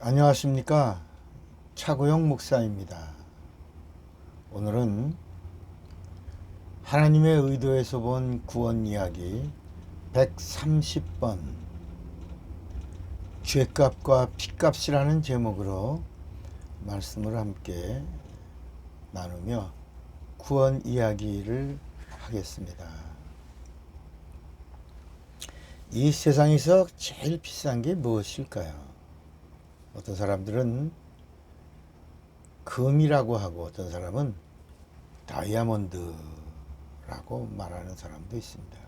안녕하십니까. 차고영 목사입니다. 오늘은 하나님의 의도에서 본 구원 이야기 130번 죄값과 피값이라는 제목으로 말씀을 함께 나누며 구원 이야기를 하겠습니다. 이 세상에서 제일 비싼 게 무엇일까요? 어떤 사람들은 금이라고 하고 어떤 사람은 다이아몬드라고 말하는 사람도 있습니다.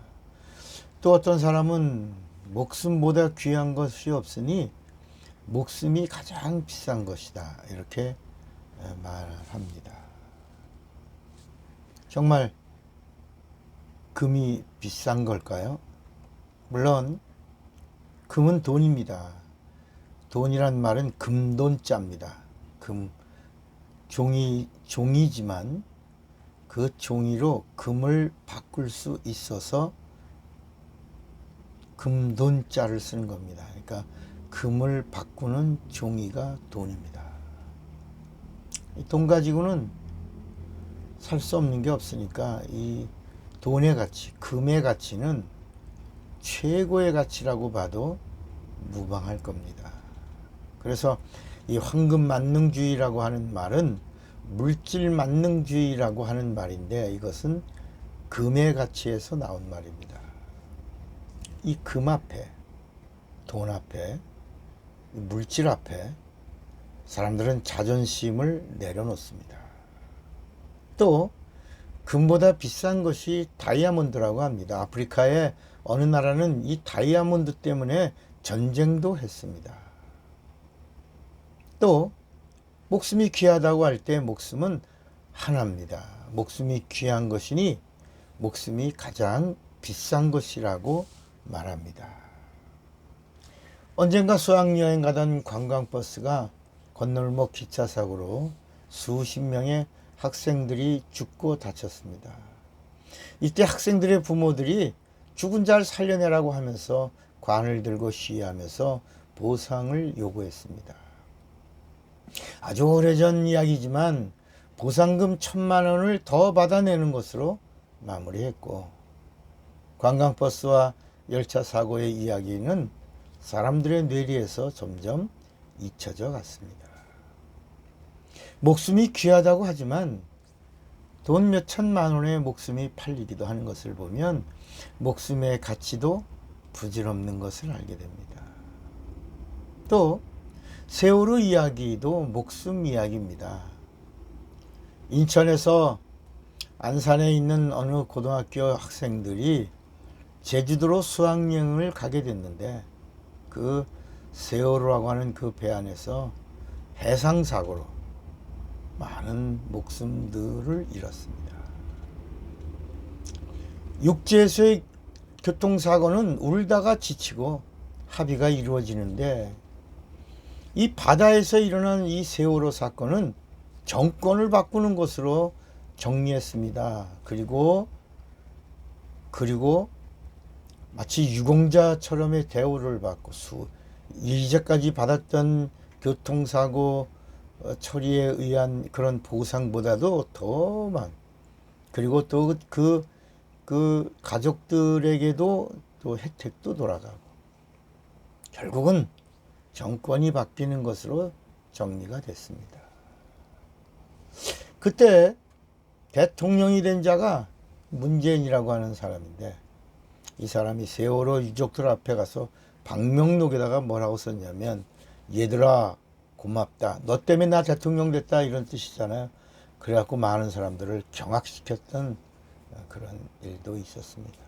또 어떤 사람은 목숨보다 귀한 것이 없으니 목숨이 가장 비싼 것이다. 이렇게 말합니다. 정말 금이 비싼 걸까요? 물론 금은 돈입니다. 돈이란 말은 금돈자입니다. 금 종이 종이지만 그 종이로 금을 바꿀 수 있어서 금돈자를 쓰는 겁니다. 그러니까 금을 바꾸는 종이가 돈입니다. 돈 가지고는 살 수 없는 게 없으니까 이 돈의 가치, 금의 가치는 최고의 가치라고 봐도 무방할 겁니다. 그래서 이 황금 만능주의라고 하는 말은 물질 만능주의라고 하는 말인데 이것은 금의 가치에서 나온 말입니다. 이 금 앞에, 돈 앞에, 물질 앞에 사람들은 자존심을 내려놓습니다. 또 금보다 비싼 것이 다이아몬드라고 합니다. 아프리카의 어느 나라는 이 다이아몬드 때문에 전쟁도 했습니다. 또 목숨이 귀하다고 할 때 목숨은 하나입니다. 목숨이 귀한 것이니 목숨이 가장 비싼 것이라고 말합니다. 언젠가 수학여행 가던 관광버스가 건널목 기차 사고로 수십 명의 학생들이 죽고 다쳤습니다. 이때 학생들의 부모들이 죽은 자를 살려내라고 하면서 관을 들고 시위하면서 보상을 요구했습니다. 아주 오래전 이야기지만 보상금 천만 원을 더 받아내는 것으로 마무리했고 관광버스와 열차 사고의 이야기는 사람들의 뇌리에서 점점 잊혀져 갔습니다. 목숨이 귀하다고 하지만 돈 몇 천만 원의 목숨이 팔리기도 하는 것을 보면 목숨의 가치도 부질없는 것을 알게 됩니다. 또 세월호 이야기도 목숨 이야기입니다. 인천에서 안산에 있는 어느 고등학교 학생들이 제주도로 수학여행을 가게 됐는데 그 세월호라고 하는 그 배 안에서 해상 사고로 많은 목숨들을 잃었습니다. 육지에서의 교통사고는 울다가 지치고 합의가 이루어지는데 이 바다에서 일어난 이 세월호 사건은 정권을 바꾸는 것으로 정리했습니다. 그리고 그리고 마치 유공자처럼의 대우를 받고 수 이제까지 받았던 교통사고 어, 처리에 의한 그런 보상보다도 더 많. 그리고 또그그 가족들에게도 또 혜택도 돌아가고 결국은 정권이 바뀌는 것으로 정리가 됐습니다. 그때 대통령이 된 자가 문재인이라고 하는 사람인데 이 사람이 세월호 유족들 앞에 가서 방명록에다가 뭐라고 썼냐면 얘들아 고맙다. 너 때문에 나 대통령 됐다 이런 뜻이잖아요. 그래갖고 많은 사람들을 경악시켰던 그런 일도 있었습니다.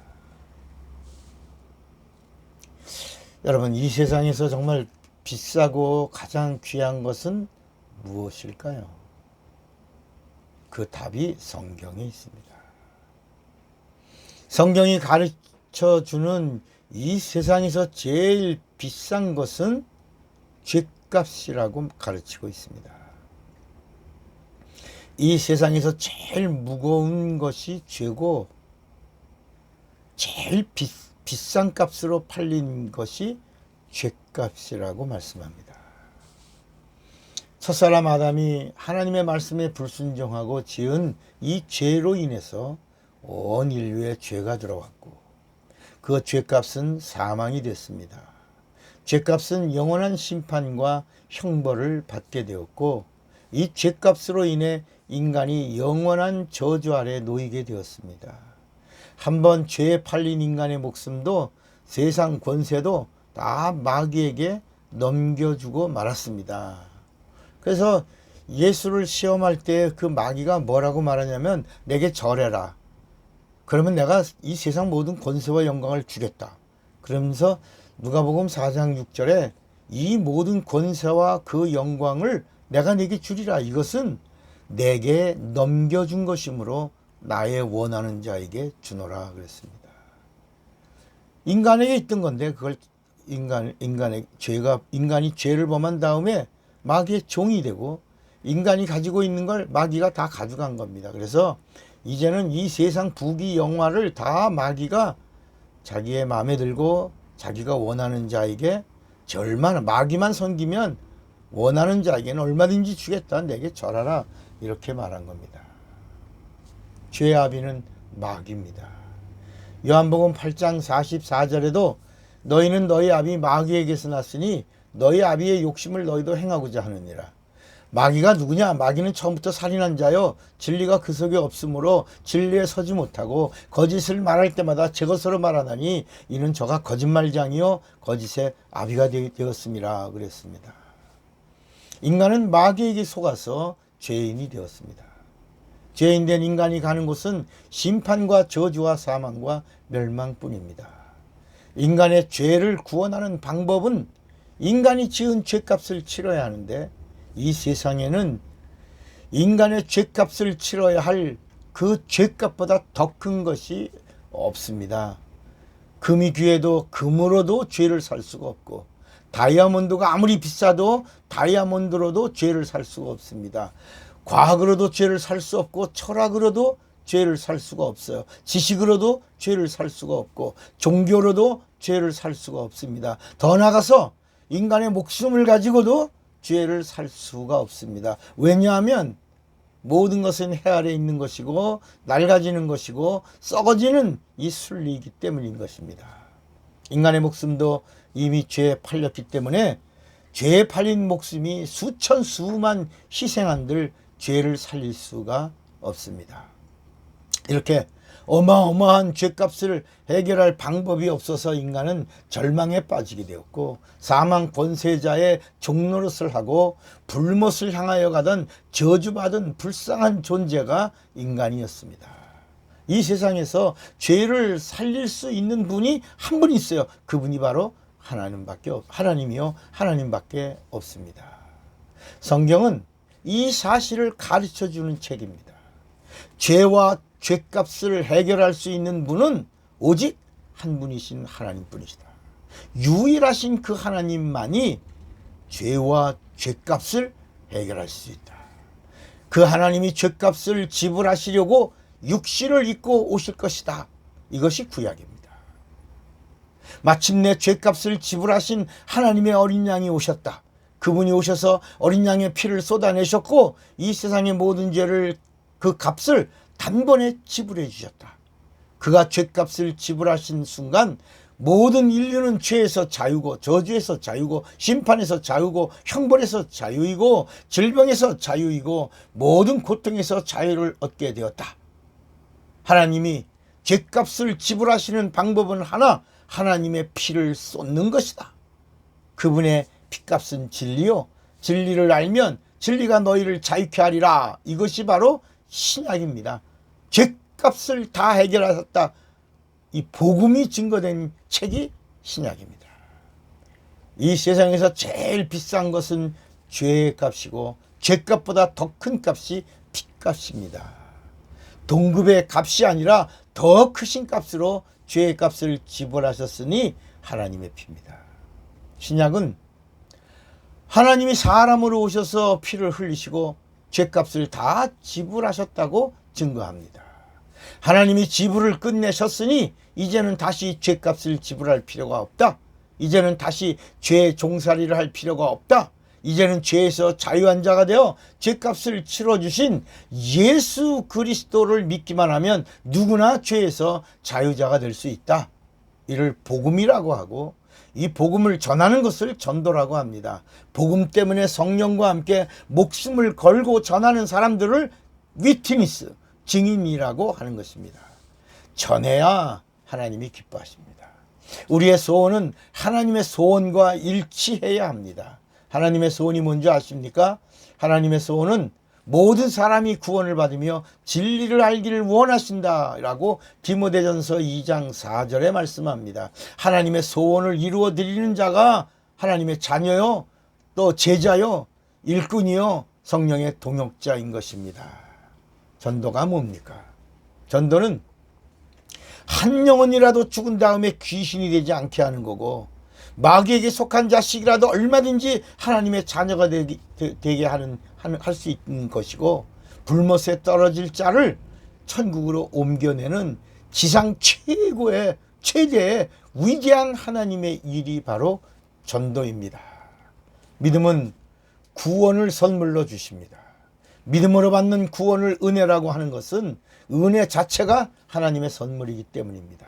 여러분 이 세상에서 정말 비싸고 가장 귀한 것은 무엇일까요? 그 답이 성경에 있습니다. 성경이 가르쳐 주는 이 세상에서 제일 비싼 것은 죄값이라고 가르치고 있습니다. 이 세상에서 제일 무거운 것이 죄고 제일 비, 비싼 값으로 팔린 것이 죄값이라고 말씀합니다. 첫사람 아담이 하나님의 말씀에 불순종하고 지은 이 죄로 인해서 온 인류의 죄가 들어왔고 그 죄값은 사망이 됐습니다. 죄값은 영원한 심판과 형벌을 받게 되었고 이 죄값으로 인해 인간이 영원한 저주 아래 놓이게 되었습니다. 한번 죄에 팔린 인간의 목숨도 세상 권세도 다 마귀에게 넘겨주고 말았습니다. 그래서 예수를 시험할 때 그 마귀가 뭐라고 말하냐면 내게 절해라. 그러면 내가 이 세상 모든 권세와 영광을 주겠다. 그러면서 누가복음 4장 6절에 이 모든 권세와 그 영광을 내가 네게 주리라. 이것은 내게 넘겨준 것이므로 나의 원하는 자에게 주노라 그랬습니다. 인간에게 있던 건데 그걸 인간 인간의 죄가 인간이 죄를 범한 다음에 마귀의 종이 되고 인간이 가지고 있는 걸 마귀가 다 가져간 겁니다. 그래서 이제는 이 세상 부귀 영화를 다 마귀가 자기의 마음에 들고 자기가 원하는 자에게 절만 마귀만 섬기면 원하는 자에게는 얼마든지 주겠다. 내게 절하라. 이렇게 말한 겁니다. 죄의 아비는 마귀입니다. 요한복음 8장 44절에도 너희는 너희 아비 마귀에게서 났으니 너희 아비의 욕심을 너희도 행하고자 하느니라. 마귀가 누구냐? 마귀는 처음부터 살인한 자요. 진리가 그 속에 없으므로 진리에 서지 못하고 거짓을 말할 때마다 제 것으로 말하나니 이는 저가 거짓말장이요 거짓의 아비가 되었습니다. 그랬습니다. 인간은 마귀에게 속아서 죄인이 되었습니다. 죄인된 인간이 가는 곳은 심판과 저주와 사망과 멸망뿐입니다. 인간의 죄를 구원하는 방법은 인간이 지은 죄값을 치러야 하는데 이 세상에는 인간의 죄값을 치러야 할 그 죄값보다 더 큰 것이 없습니다. 금이 귀해도 금으로도 죄를 살 수가 없고 다이아몬드가 아무리 비싸도 다이아몬드로도 죄를 살 수가 없습니다. 과학으로도 죄를 살 수 없고 철학으로도 죄를 살 수가 없어요. 지식으로도 죄를 살 수가 없고 종교로도 죄를 살 수가 없습니다. 더 나아가서 인간의 목숨을 가지고도 죄를 살 수가 없습니다. 왜냐하면 모든 것은 해 아래 있는 것이고 낡아지는 것이고 썩어지는 이 순리이기 때문인 것입니다. 인간의 목숨도 이미 죄에 팔렸기 때문에 죄에 팔린 목숨이 수천 수만 희생한들 죄를 살릴 수가 없습니다. 이렇게 어마어마한 죄값을 해결할 방법이 없어서 인간은 절망에 빠지게 되었고 사망 권세자의 종노릇을 하고 불못을 향하여 가던 저주받은 불쌍한 존재가 인간이었습니다. 이 세상에서 죄를 살릴 수 있는 분이 한 분 있어요. 그분이 바로 하나님밖에 없, 하나님이요 하나님밖에 없습니다. 성경은 이 사실을 가르쳐 주는 책입니다. 죄와 죄값을 해결할 수 있는 분은 오직 한 분이신 하나님 뿐이시다. 유일하신 그 하나님만이 죄와 죄값을 해결할 수 있다. 그 하나님이 죄값을 지불하시려고 육신을 입고 오실 것이다. 이것이 구약입니다. 마침내 죄값을 지불하신 하나님의 어린 양이 오셨다. 그분이 오셔서 어린 양의 피를 쏟아내셨고 이 세상의 모든 죄를 그 값을 단번에 지불해 주셨다. 그가 죄값을 지불하신 순간 모든 인류는 죄에서 자유고 저주에서 자유고 심판에서 자유고 형벌에서 자유이고 질병에서 자유이고 모든 고통에서 자유를 얻게 되었다. 하나님이 죄값을 지불하시는 방법은 하나 하나님의 피를 쏟는 것이다. 그분의 피값은 진리요. 진리를 알면 진리가 너희를 자유케 하리라. 이것이 바로 신약입니다. 죄값을 다 해결하셨다. 이 복음이 증거된 책이 신약입니다. 이 세상에서 제일 비싼 것은 죄의 값이고 죄값보다 더 큰 값이 피값입니다. 동급의 값이 아니라 더 크신 값으로 죄의 값을 지불하셨으니 하나님의 피입니다. 신약은 하나님이 사람으로 오셔서 피를 흘리시고 죄값을 다 지불하셨다고 증거합니다. 하나님이 지불을 끝내셨으니 이제는 다시 죄값을 지불할 필요가 없다. 이제는 다시 죄 종살이를 할 필요가 없다. 이제는 죄에서 자유한 자가 되어 죄값을 치러주신 예수 그리스도를 믿기만 하면 누구나 죄에서 자유자가 될 수 있다. 이를 복음이라고 하고 이 복음을 전하는 것을 전도라고 합니다. 복음 때문에 성령과 함께 목숨을 걸고 전하는 사람들을 위트니스, 증인이라고 하는 것입니다. 전해야 하나님이 기뻐하십니다. 우리의 소원은 하나님의 소원과 일치해야 합니다. 하나님의 소원이 뭔지 아십니까? 하나님의 소원은 모든 사람이 구원을 받으며 진리를 알기를 원하신다라고 디모데전서 2장 4절에 말씀합니다. 하나님의 소원을 이루어 드리는 자가 하나님의 자녀요, 또 제자요, 일꾼이요, 성령의 동역자인 것입니다. 전도가 뭡니까? 전도는 한 영혼이라도 죽은 다음에 귀신이 되지 않게 하는 거고 마귀에게 속한 자식이라도 얼마든지 하나님의 자녀가 되게, 하는 할 수 있는 것이고 불못에 떨어질 자를 천국으로 옮겨내는 지상 최고의 최대의 위대한 하나님의 일이 바로 전도입니다. 믿음은 구원을 선물로 주십니다. 믿음으로 받는 구원을 은혜라고 하는 것은 은혜 자체가 하나님의 선물이기 때문입니다.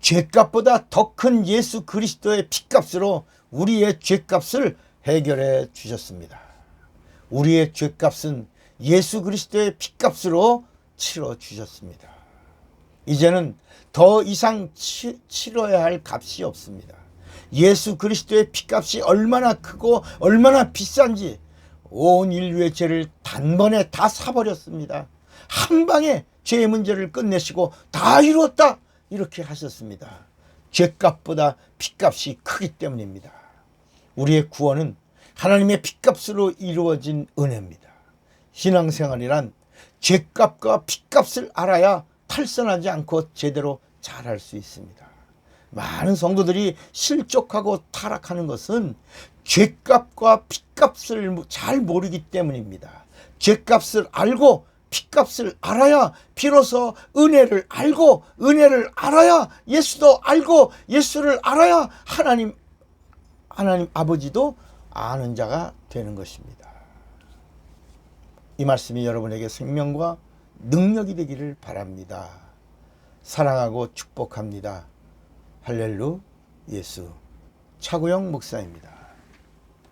죄값보다 더 큰 예수 그리스도의 피값으로 우리의 죄값을 해결해 주셨습니다. 우리의 죄값은 예수 그리스도의 피값으로 치러 주셨습니다. 이제는 더 이상 치, 치러야 할 값이 없습니다. 예수 그리스도의 피값이 얼마나 크고 얼마나 비싼지 온 인류의 죄를 단번에 다 사버렸습니다. 한 방에 죄의 문제를 끝내시고 다 이루었다 이렇게 하셨습니다. 죄값보다 피값이 크기 때문입니다. 우리의 구원은 하나님의 피값으로 이루어진 은혜입니다. 신앙생활이란 죄값과 피값을 알아야 탈선하지 않고 제대로 잘할 수 있습니다. 많은 성도들이 실족하고 타락하는 것은 죄값과 피값을 잘 모르기 때문입니다. 죄값을 알고 피값을 알아야 비로소 은혜를 알고 은혜를 알아야 예수도 알고 예수를 알아야 하나님 하나님 아버지도 아는 자가 되는 것입니다. 이 말씀이 여러분에게 생명과 능력이 되기를 바랍니다. 사랑하고 축복합니다. 할렐루 예수 차구영 목사입니다.